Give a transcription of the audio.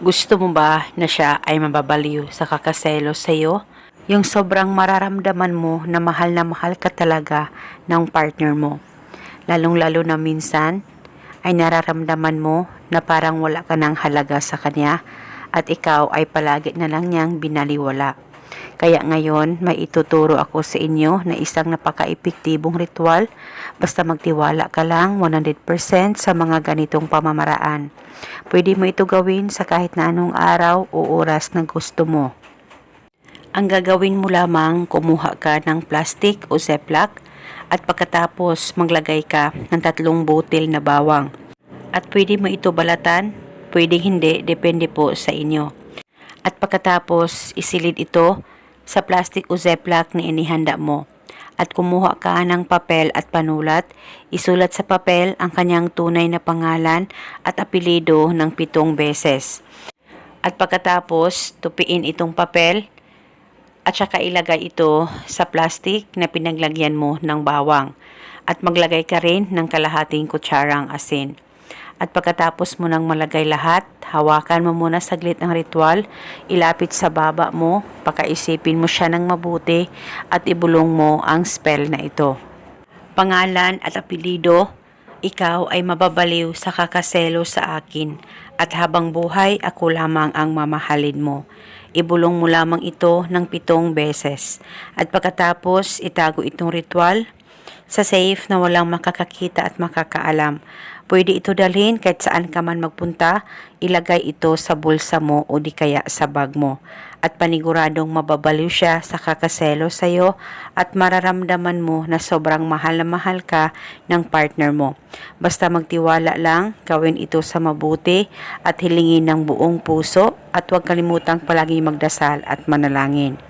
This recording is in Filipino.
Gusto mo ba na siya ay mababaliw sa kakaselos sa iyo? Yung sobrang mararamdaman mo na mahal na mahal ka talaga ng partner mo. Lalong-lalo na minsan ay nararamdaman mo na parang wala ka ng halaga sa kanya at ikaw ay palagi na lang niyang binaliwala. Kaya ngayon, may ituturo ako sa inyo na isang napaka-epektibong ritual. Basta magtiwala ka lang 100% sa mga ganitong pamamaraan. Pwede mo ito gawin sa kahit na anong araw o oras na gusto mo. Ang gagawin mo lamang, kumuha ka ng plastic o ziplock at pagkatapos maglagay ka ng tatlong butil na bawang. At pwede mo ito balatan, pwede hindi, depende po sa inyo. At pagkatapos isilid ito sa plastic o ziplock na inihanda mo. At kumuha ka ng papel at panulat, isulat sa papel ang kanyang tunay na pangalan at apelido ng pitong beses. At pagkatapos, tupiin itong papel at saka ilagay ito sa plastic na pinaglagyan mo ng bawang. At maglagay ka rin ng kalahating kutsarang asin. At pagkatapos mo nang malagay lahat, hawakan mo muna saglit ang ritual, ilapit sa baba mo, pakaisipin mo siya ng mabuti at ibulong mo ang spell na ito. Pangalan at apelido, ikaw ay mababaliw sa kakaselo sa akin at habang buhay ako lamang ang mamahalin mo. Ibulong mo lamang ito ng pitong beses at pagkatapos itago itong ritual sa safe na walang makakakita at makakaalam. Pwede ito dalhin kahit saan ka man magpunta, ilagay ito sa bulsa mo o di kaya sa bag mo. At paniguradong mababaliw siya sa kakaselo sa iyo at mararamdaman mo na sobrang mahal na mahal ka ng partner mo. Basta magtiwala lang, gawin ito sa mabuti at hilingin ng buong puso at huwag kalimutang palagi magdasal at manalangin.